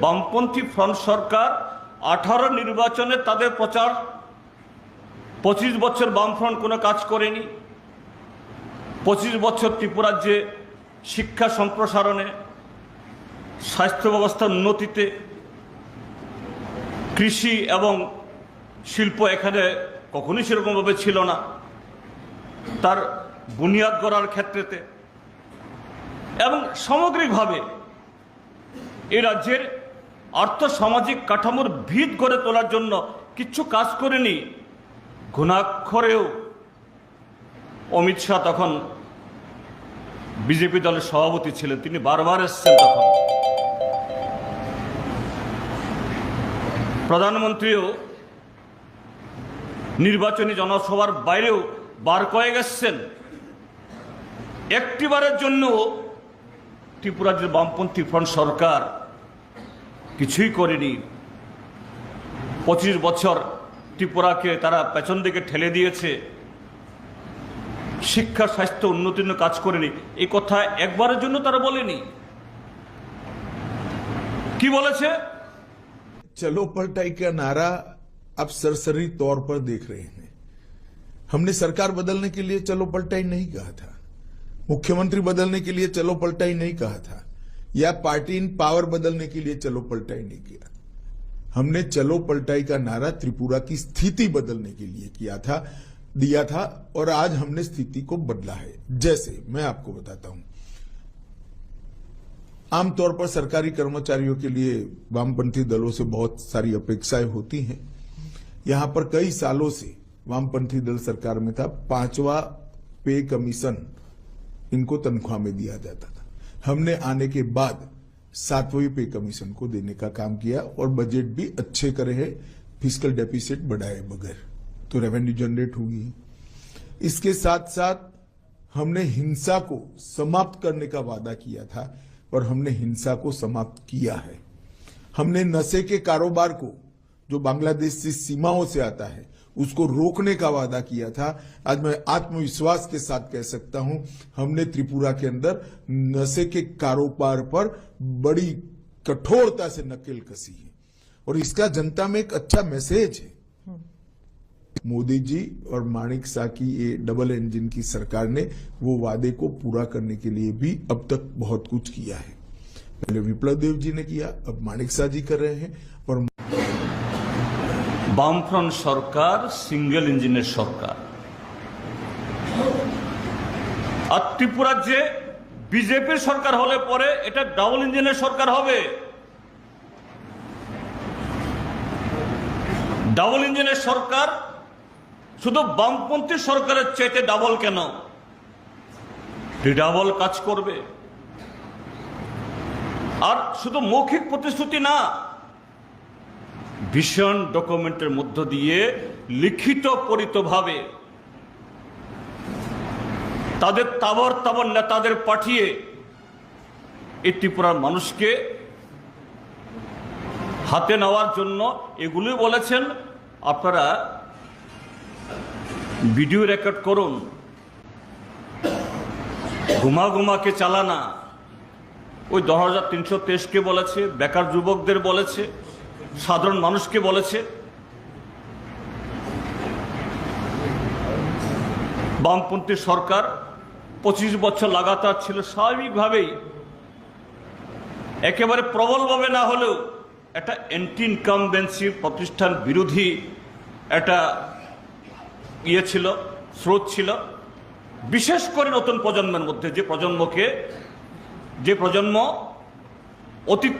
বামপন্থী ফ্রন্ট সরকার আঠারো নির্বাচনে তাদের প্রচার। পঁচিশ বছর বামফ্রন্ট কোনো কাজ করেনি। পঁচিশ বছর ত্রিপুরাজ্যে শিক্ষা সম্প্রসারণে, স্বাস্থ্য ব্যবস্থার উন্নতিতে, কৃষি এবং শিল্প এখানে কখনোই সেরকমভাবে ছিল না। তার বুনিয়াদ গড়ার ক্ষেত্রেতে। এবং সামগ্রিকভাবে এ রাজ্যের আর্থ সামাজিক কাঠামোর ভিত গড়ে তোলার জন্য কিচ্ছু কাজ করেনি। ঘুণাক্ষরেও অমিত শাহ তখন বিজেপি দলের সভাপতি ছিলেন। তিনি বারবার এসছেন তখন। প্রধানমন্ত্রীও নির্বাচনী জনসভার বাইরেও বার কয়েক এসছেন। একটিবারের জন্য ত্রিপুরার যে বামপন্থী ফ্রন্ট সরকার কিছুই করেনি পঁচিশ বছর ত্রিপুরাকে তারা পেছন দিকে ঠেলে দিয়েছে শিক্ষা স্বাস্থ্য উন্নতির জন্য কাজ করেনি এই কথা একবারের জন্য তারা বলেনি কি বলেছে चलो पलटाई का नारा आप सरसरी तौर पर देख रहे हैं हमने सरकार बदलने के लिए चलो पलटाई नहीं कहा था मुख्यमंत्री बदलने के लिए चलो पलटाई नहीं कहा था या पार्टी इन पावर बदलने के लिए चलो पलटाई नहीं किया। हमने चलो पलटाई का नारा त्रिपुरा की स्थिति बदलने के लिए किया था, दिया था, और आज हमने स्थिति को बदला है। जैसे, मैं आपको बताता हूँ। आमतौर पर सरकारी कर्मचारियों के लिए वामपंथी दलों से बहुत सारी अपेक्षाएँ होती हैं। यहाँ पर कई सालों से वामपंथी दल सरकार में था। पांचवा पे कमीशन इनको तनख्वाह में दिया जाता था। हमने आने के बाद सातवें पे कमीशन को देने का काम किया और बजट भी अच्छे करे है फ़िज़िकल डेफिसिट बढ़ाए बगैर। तो रेवेन्यू जनरेट होगी इसके साथ साथ हमने हिंसा को समाप्त करने का वादा किया था और हमने हिंसा को समाप्त किया है। हमने नशे के कारोबार को, जो बांग्लादेश से सीमाओं से आता है उसको रोकने का वादा किया था। आज मैं आत्मविश्वास के साथ कह सकता हूँ, हमने त्रिपुरा के अंदर नशे के कारोबार पर बड़ी कठोरता से नकेल कसी है। और इसका जनता में एक अच्छा मैसेज है। मोदी जी और माणिक शाह की ये डबल इंजन की सरकार ने वो वादे को पूरा करने के लिए भी अब तक बहुत कुछ किया है। पहले विप्लव देव जी ने किया, अब माणिक शाह जी कर रहे हैं और বামফ্রন্ট সরকার, সিঙ্গেল ইঞ্জিনের সরকার। আর ত্রিপুরার যে বিজেপির সরকার হলে পরে এটা ডাবল ইঞ্জিনের সরকার হবে। ডাবল ইঞ্জিনের সরকার, শুধু বামপন্থী সরকারের চাইতে ডাবল কেন? ডাবল কাজ করবে। আর শুধু মৌখিক প্রতিশ্রুতি না ভীষণ ডকুমেন্টের মধ্য দিয়ে লিখিত পরিতভাবে তাদের তাবর তাবর নেতাদের পাঠিয়ে এই ত্রিপুরার মানুষকে হাতে নেওয়ার জন্য এগুলি বলেছেন। আপনারা ভিডিও রেকর্ড করুন। ঘুমা ঘুমাকে চালানা। ওই দশ হাজার তিনশো তেইশকে বলেছে, বেকার যুবকদের বলেছে। সাধারণ মানুষকে বলেছে। বামপন্থী সরকার পঁচিশ বছর লাগাতার ছিল, স্বাভাবিকভাবেই একেবারে প্রবলভাবে না হলেও একটা অ্যান্টি ইনকামবেন্সি প্রতিষ্ঠান বিরোধী একটা ইয়ে ছিল, স্রোত ছিল। বিশেষ করে নতুন প্রজন্মের মধ্যে, যে প্রজন্মকে, যে প্রজন্ম অতীত